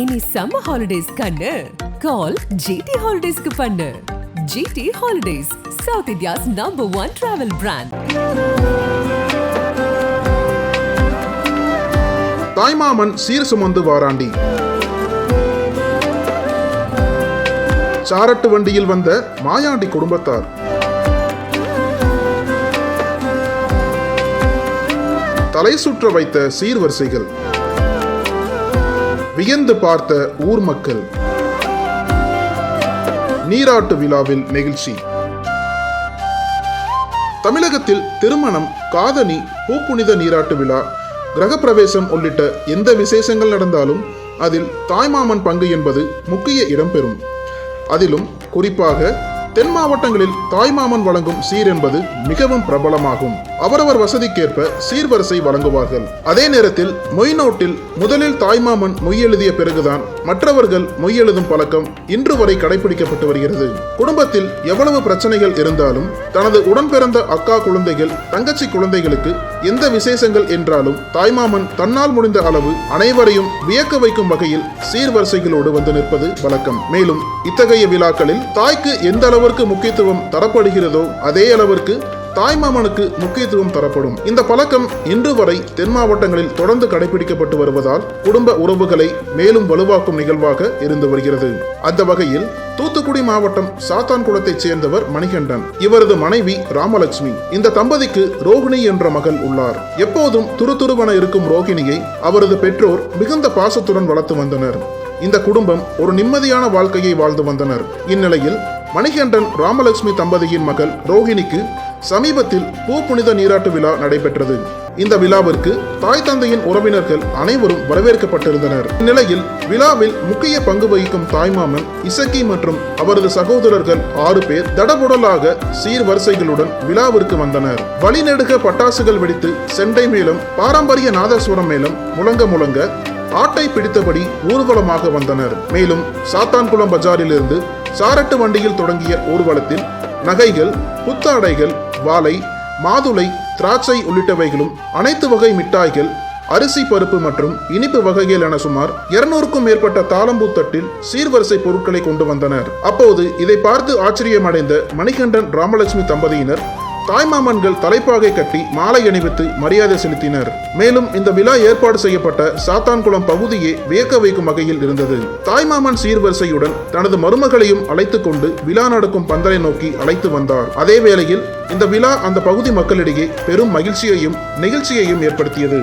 இனி summer holidays கண்ணு. கால் GT ஹாலிடேஸ்க்கு பண்ணு. GT holidays south India's number one travel brand தாய்மாமன் சீர் சுமந்து வாராண்டி. சாரட்டு வண்டியில் வந்த மாயாண்டி குடும்பத்தார். தலை சுற்ற வைத்த சீர்வரிசைகள் வியந்து பார்த்த ஊர் மக்கள். நீராட்டு விழாவில் நெகிழ்ச்சி. தமிழகத்தில் திருமணம் காதணி பூப்புனித நீராட்டு விழா கிரகப்பிரவேசம் உள்ளிட்ட எந்த விசேஷங்கள் நடந்தாலும் அதில் தாய்மாமன் பங்கு என்பது முக்கிய இடம்பெறும் அதிலும் குறிப்பாக தென் மாவட்டங்களில் தாய்மாமன் வழங்கும் சீர் என்பது மிகவும் பிரபலமாகும். அவரவர் வசதிக்கேற்ப சீர்வரிசை வழங்குவார்கள். அதே நேரத்தில் மொய் நோட்டில் முதலில் தாய்மாமன் மொய் எழுதிய பிறகுதான் மற்றவர்கள் மொய் எழுதும் பழக்கம் இன்று வரை கடைபிடிக்கப்பட்டு வருகிறது. குடும்பத்தில் எவ்வளவு பிரச்சனைகள் இருந்தாலும் தனது உடன் பிறந்த அக்கா குழந்தைகள் தங்கச்சி குழந்தைகளுக்கு எந்த விசேஷங்கள் என்றாலும் தாய்மாமன் தன்னால் முடிந்த அளவு அனைவரையும் வியக்க வைக்கும் வகையில் சீர்வரிசைகளோடு வந்து நிற்பது வழக்கம். மேலும் இத்தகைய விழாக்களில் தாய்க்கு எந்த அளவிற்கு முக்கியத்துவம் தரப்படுகிறதோ அதே அளவிற்கு தாய்மாமனுக்கு முக்கியத்துவம் தரப்படும். இந்த பழக்கம் இன்று வரை தென் மாவட்டங்களில் தொடர்ந்து கடைபிடிக்கப்பட்டு வருவதால் குடும்ப உறவுகளை மேலும் வலுவாக்கும் நிகழ்வாக இருந்து வருகிறது. அந்த வகையில் தூத்துக்குடி மாவட்டம் சாத்தான்குளத்தைச் சேர்ந்தவர் மணிகண்டன் இவரது மனைவி ராமலட்சுமி. இந்த தம்பதிக்கு ரோகிணி என்ற மகள் உள்ளார். எப்போதும் துருதுருவென இருக்கும் ரோகிணியை அவரது பெற்றோர் மிகுந்த பாசத்துடன் வளர்த்து வந்தனர். இந்த குடும்பம் ஒரு நிம்மதியான வாழ்க்கையை வாழ்ந்து வந்தனர். இந்நிலையில் மணிகண்டன் ராமலட்சுமி தம்பதியின் மகள் ரோஹிணிக்கு சமீபத்தில் பூ புனித நீராட்டு விழா நடைபெற்றது. இந்த விழாவிற்கு தாய் தந்தையின் உறவினர்கள் அனைவரும் வரவேற்கப்பட்டிருந்தனர். இந்நிலையில் விழாவில் முக்கிய பங்கு வகிக்கும் தாய்மாமன் இசக்கி மற்றும் அவரது சகோதரர்கள் ஆறு பேர் தடபுடலாக சீர்வரிசைகளுடன் விழாவிற்கு வந்தனர். வழிநெடுக பட்டாசுகள் வெடித்து செண்டை மேலும் பாரம்பரிய நாதஸ்வரம் மேலும் முழங்க முழங்க ஆட்டை பிடித்தபடி ஊர்வலமாக வந்தனர். மேலும் சாத்தான்குளம் பஜாரிலிருந்து சாரட்டு வண்டியில் தொடங்கிய ஊர்வலத்தில் நகைகள் புத்தாடைகள் வாழை மாதுளை திராட்சை உள்ளிட்டவைகளும் அனைத்து வகை மிட்டாய்கள் அரிசி பருப்பு மற்றும் இனிப்பு வகைகள் என சுமார் இருநூறுக்கும் மேற்பட்ட தாளம்பூத்தட்டில் சீர்வரிசை பொருட்களை கொண்டு வந்தனர். அப்போது இதை பார்த்து ஆச்சரியமடைந்த மணிகண்டன் ராமலட்சுமி தம்பதியினர் தாய்மாமன்கள் தலைப்பாகை கட்டி மாலை அணிவித்து மரியாதை செலுத்தினர். மேலும் இந்த விழா ஏற்பாடு செய்யப்பட்ட சாத்தான்குளம் பகுதியே வியக்க வைக்கும் வகையில் இருந்தது. தாய்மாமன் சீர்வரிசையுடன் தனது மருமகளையும் அழைத்து கொண்டு விழா நடக்கும் பந்தலை நோக்கி அழைத்து வந்தார். அதே வேளையில் இந்த விழா அந்த பகுதி மக்களிடையே பெரும் மகிழ்ச்சியையும் நெகிழ்ச்சியையும் ஏற்படுத்தியது.